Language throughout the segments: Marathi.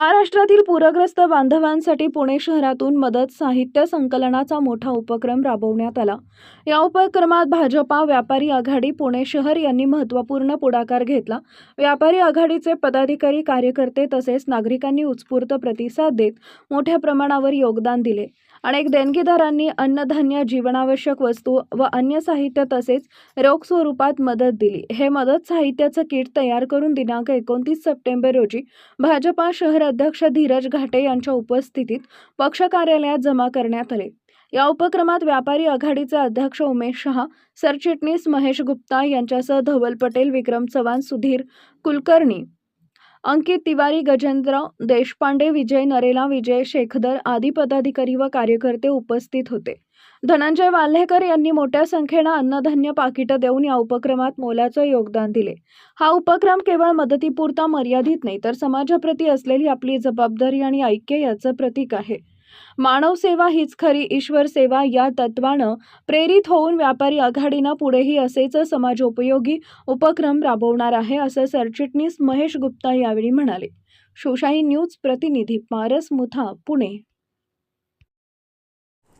महाराष्ट्रातील पूरग्रस्त बांधवांसाठी पुणे शहरातून मदत साहित्य संकलनाचा मोठा उपक्रम राबवण्यात आला. या उपक्रमात भाजपा व्यापारी आघाडी पुणे शहर यांनी महत्त्वपूर्ण पुढाकार घेतला. व्यापारी आघाडीचे पदाधिकारी कार्यकर्ते तसेच नागरिकांनी उत्स्फूर्त प्रतिसाद देत मोठ्या प्रमाणावर योगदान दिले. अनेक देणगीदारांनी अन्नधान्य जीवनावश्यक वस्तू व अन्य साहित्य तसेच रोख स्वरूपात मदत दिली. हे मदत साहित्याचं किट तयार करून दिनांक एकोणतीस सप्टेंबर रोजी भाजपा शहर अध्यक्ष धीरज घाटे यांच्या उपस्थितीत पक्ष कार्यालयात जमा करण्यात आले. या उपक्रमात व्यापारी आघाडीचे अध्यक्ष उमेश शहा सरचिटणीस महेश गुप्ता यांच्यासह धवल पटेल विक्रम चव्हाण सुधीर कुलकर्णी अंकित तिवारी गजेंद्र देशपांडे विजय नरेला विजय शेखदर आदी पदाधिकारी व कार्यकर्ते उपस्थित होते. धनंजय वाल्हेकर यांनी मोठ्या संख्येनं अन्नधान्य पाकिटं देऊन या उपक्रमात मोलाचं योगदान दिले. हा उपक्रम केवळ मदतीपुरता मर्यादित नाही तर समाजाप्रती असलेली आपली जबाबदारी आणि ऐक्य याचं प्रतीक आहे. मानव सेवा हीच खरी ईश्वर सेवा या तत्वानं प्रेरित होऊन व्यापारी आघाडीनं पुढेही असेच समाजोपयोगी उपक्रम राबवणार आहे असं सरचिटणीस महेश गुप्ता यावेळी म्हणाले. शिवशाही न्यूज प्रतिनिधी पारस मुथा पुणे.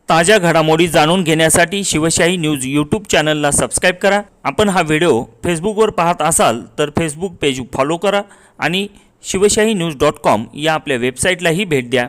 ताज्या घडामोडी जाणून घेण्यासाठी शिवशाही न्यूज यूट्यूब चॅनलला सबस्क्राईब करा. आपण हा व्हिडिओ फेसबुकवर पाहत असाल तर फेसबुक पेज फॉलो करा आणि शिवशाही न्यूज डॉट कॉम या आपल्या वेबसाईटलाही भेट द्या.